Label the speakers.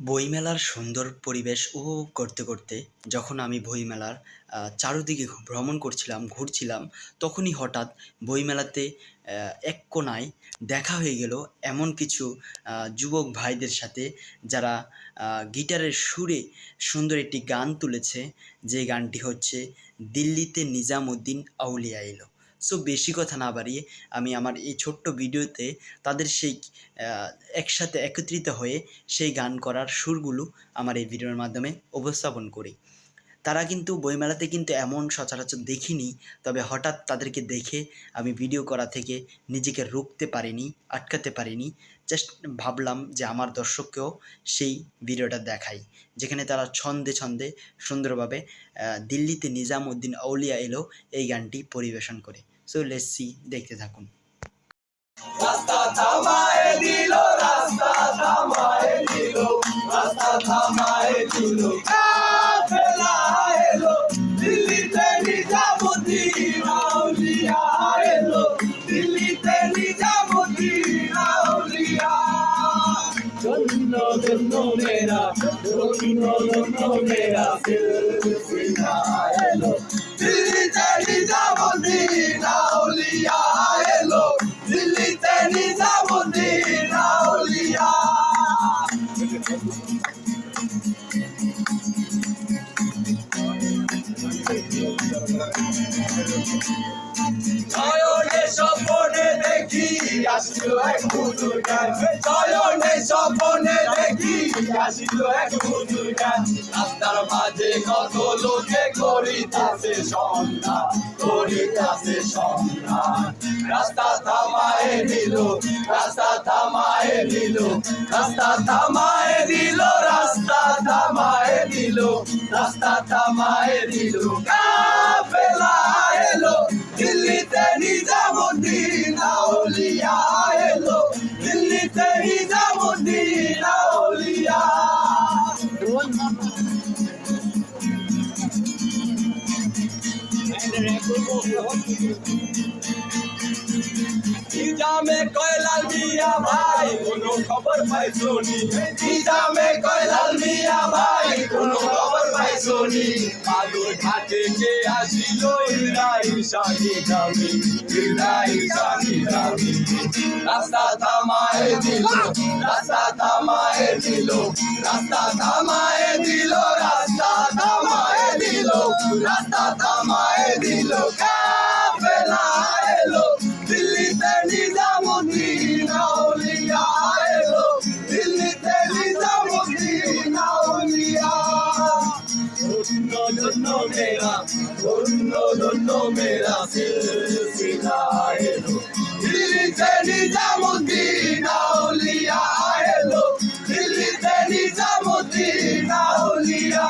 Speaker 1: বইমেলার সুন্দর পরিবেশ উপভোগ করতে করতে যখন আমি বইমেলার চারদিকে ভ্রমণ করছিলাম, ঘুরছিলাম, তখনই হঠাৎ বইমেলাতে এক কোণায় দেখা হয়ে গেল এমন কিছু যুবক ভাইদের সাথে যারা গিটারের সুরে সুন্দর একটি গান তুলেছে। যে গানটি হচ্ছে, দিল্লিতে নিজামুদ্দিন আউলিয়া এলো। সো বেশি কথা না বাড়িয়ে আমি আমার এই ছোট্ট ভিডিওতে তাদের সেই একসাথে একত্রিত হয়ে সেই গান করার সুরগুলো আমার এই ভিডিওর মাধ্যমে উপস্থাপন করি। তারা কিন্তু বইমেলাতে কিন্তু এমন সচরাচর দেখিনি, তবে হঠাৎ তাদেরকে দেখে আমি ভিডিও করা থেকে নিজেকে রুখতে পারিনি, আটকাতে পারিনি। জাস্ট ভাবলাম যে আমার দর্শককেও সেই ভিডিওটা দেখাই, যেখানে তারা ছন্দে ছন্দে সুন্দরভাবে দিল্লিতে নিজামুদ্দিন আউলিয়া এলো এই গানটি পরিবেশন করে। সো লেসি দেখতে থাকুন।
Speaker 2: রাস্তা থামায় দিল রাস্তা থামায় মেরা ধন্য ধন্য মেরা জয়নে স্বপনে দেখি, আসিল এক হুজুর গান জয়নে স্বপনে মাঝে কত লোকে করিতাছে সন্ধান করিতাছে সন্ধান। রাস্তা থামায় দিল, রাস্তা থামায় দিল, রাস্তা থামায় দিল, রাস্তা থামায় দিল, রাস্তা থামায় দিল। কাফেলা এলো, দিল্লিতে নিজামুদ্দিন আউলিয়া এলো, দিল্লিতে নিজামুদ্দিন আউলিয়া। নিজামে কয়লাল মিয়া ভাই, কোনো খবর পাইছো নি? নিজামে খবর পাইছো নি আলুর ঘাটে কে আসিল ইরাই শাহি গামি ইরাই শাহি গামি রাস্তা থামায় দিল, রাস্তা থামায় দিল, রাস্তা থামায় দিল, রাস্তা থামায় দিল, রাস্তা থামায় দিল। কাফেলা এলো, দিল্লিতে নিজামুদ্দিন ধন্য ধন্য মেরা ধন্য ধন্য মেরা সিলসিলা এলো দিল্লিতে নিজামুদ্দিন আউলিয়া এলো দিল্লিতে নিজামুদ্দিন আউলিয়া